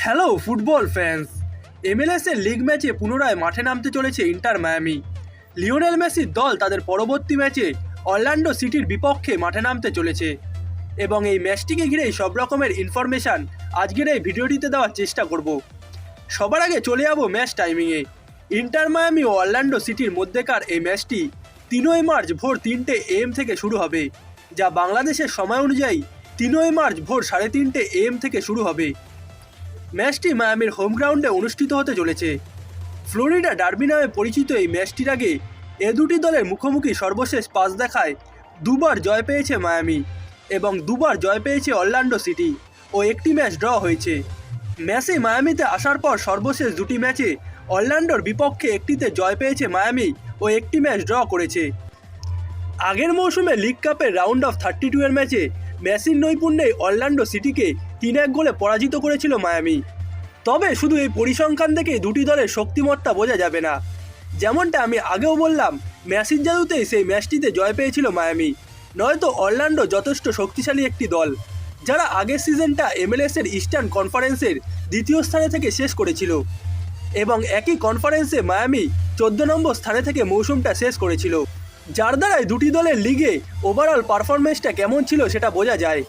Hello football fans MLS এর league ম্যাচে পুনরায় মাঠে নামতে চলেছে ইন্টার মায়ামি লিওনেল মেসির দল তাদের পরবর্তী ম্যাচে অরল্যান্ডো সিটির বিপক্ষে মাঠে নামতে চলেছে। এবং এই ম্যাচটিকে ঘিরেই সব রকমের ইনফরমেশান আজকের এই ভিডিওটিতে দেওয়ার চেষ্টা করব। সবার আগে চলে যাব ম্যাচ টাইমিংয়ে ইন্টার মায়ামি ও অরল্যান্ডো সিটির মধ্যেকার এই ম্যাচটি তিনই মার্চ ভোর তিনটে এম থেকে শুরু হবে, যা বাংলাদেশের সময় অনুযায়ী তিনই মার্চ ভোর সাড়ে তিনটে এম থেকে শুরু হবে। ম্যাচটি মায়ামির হোম গ্রাউন্ডে অনুষ্ঠিত হতে চলেছে। ফ্লোরিডা ডার্বি নামে পরিচিত এই ম্যাচটির আগে এ দুটি দলের মুখোমুখি সর্বশেষ পাস দেখায় দুবার জয় পেয়েছে মায়ামি এবং দুবার জয় পেয়েছে অরল্যান্ডো সিটি ও একটি ম্যাচ ড্র হয়েছে। ম্যাচে মায়ামিতে আসার পর সর্বশেষ দুটি ম্যাচে অরল্যান্ডোর বিপক্ষে একটিতে জয় পেয়েছে মায়ামি ও একটি ম্যাচ ড্র করেছে। আগের মৌসুমে লিগ কাপের রাউন্ড অফ থার্টি টু এর ম্যাচে মেসির নৈপুণ্যে অরল্যান্ডো সিটিকে তিন এক গোলে পরাজিত করেছিল মায়ামি। তবে শুধু এই পরিসংখ্যান দেখে দুটি দলের শক্তিমত্তা বোঝা যাবে না। যেমনটা আমি আগেও বললাম ম্যাসির জাদুতেই সেই ম্যাচটিতে জয় পেয়েছিল মায়ামি। নয়তো অরল্যান্ডো যথেষ্ট শক্তিশালী একটি দল, যারা আগের সিজনটা এমএলএস এর ইস্টার্ন কনফারেন্সের দ্বিতীয় স্থানে থেকে শেষ করেছিল। এবং একই কনফারেন্সে মায়ামি চোদ্দ নম্বর স্থানে থেকে মৌসুমটা শেষ করেছিল। যার দ্বারাই দুটি দলের লিগে ওভারঅল পারফরমেন্সটা কেমন ছিল সেটা বোঝা যায়।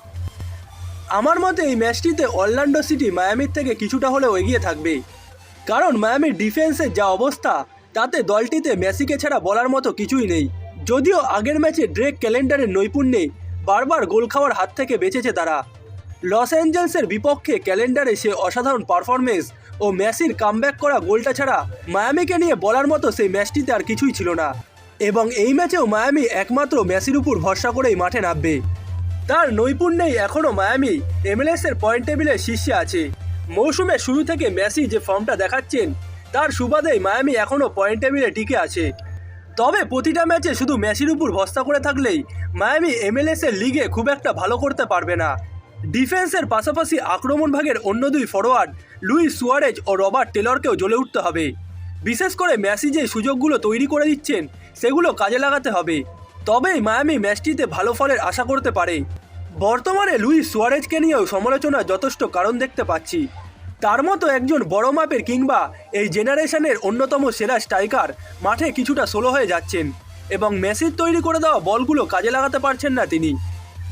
আমার মতে এই ম্যাচটিতে অরল্যান্ডো সিটি মায়ামির থেকে কিছুটা হলেও এগিয়ে থাকবে। কারণ মায়ামির ডিফেন্সের যা অবস্থা, তাতে দলটিতে মেসিকে ছাড়া বলার মতো কিছুই নেই। যদিও আগের ম্যাচে ড্রেক ক্যালেন্ডারের নৈপুণ্যে বারবার গোল খাওয়ার হাত থেকে বেঁচেছে তারা। লস অ্যাঞ্জেলসের বিপক্ষে ক্যালেন্ডারে সে অসাধারণ পারফরমেন্স ও মেসির কামব্যাক করা গোলটা ছাড়া মায়ামিকে নিয়ে বলার মতো সেই ম্যাচটিতে আর কিছুই ছিল না। এবং এই ম্যাচেও মায়ামি একমাত্র মেসির উপর ভরসা করেই মাঠে নামবে। তার নৈপুণ্যেই এখনও মায়ামি এমএলএস এর পয়েন্ট টেবিলের শীর্ষে আছে। মৌসুমের শুরু থেকে মেসি যে ফর্মটা দেখাচ্ছেন, তার সুবাদেই মায়ামি এখনও পয়েন্ট টেবিলে টিকে আছে। তবে প্রতিটা ম্যাচে শুধু মেসির উপর ভরসা করে থাকলেই মায়ামি এমএলএস এর লিগে খুব একটা ভালো করতে পারবে না। ডিফেন্সের পাশাপাশি আক্রমণ ভাগের অন্য দুই ফরোয়ার্ড লুই সুয়ারেজ ও রবার্ট টেলরকেও জ্বলে উঠতে হবে। বিশেষ করে মেসি যে সুযোগগুলো তৈরি করে দিচ্ছেন সেগুলো কাজে লাগাতে হবে। তবেই মায়ামি ম্যাচটিতে ভালো ফলের আশা করতে পারে। বর্তমানে লুইস সুয়ারেজকে নিয়েও সমালোচনার যথেষ্ট কারণ দেখতে পাচ্ছি। তার মতো একজন বড় মাপের কিংবা এই জেনারেশনের অন্যতম সেরা স্ট্রাইকার মাঠে কিছুটা সোলো হয়ে যাচ্ছেন এবং মেসির তৈরি করে দেওয়া বলগুলো কাজে লাগাতে পারছেন না তিনি।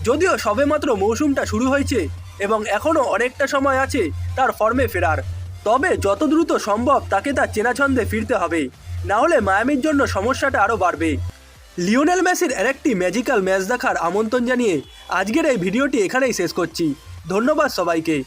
যদিও সবেমাত্র মৌসুমটা শুরু হয়েছে এবং এখনও অনেকটা সময় আছে তার ফর্মে ফেরার, তবে যত দ্রুত সম্ভব তাকে তার চেনা ছন্দে ফিরতে হবে। না হলে মায়ামির জন্য সমস্যাটা আরও বাড়বে। লিওনেল মেসির আরেকটি ম্যাজিক্যাল ম্যাচ দেখার আমন্ত্রণ জানিয়ে আজকের এই ভিডিওটি এখানেই শেষ করছি। ধন্যবাদ সবাইকে।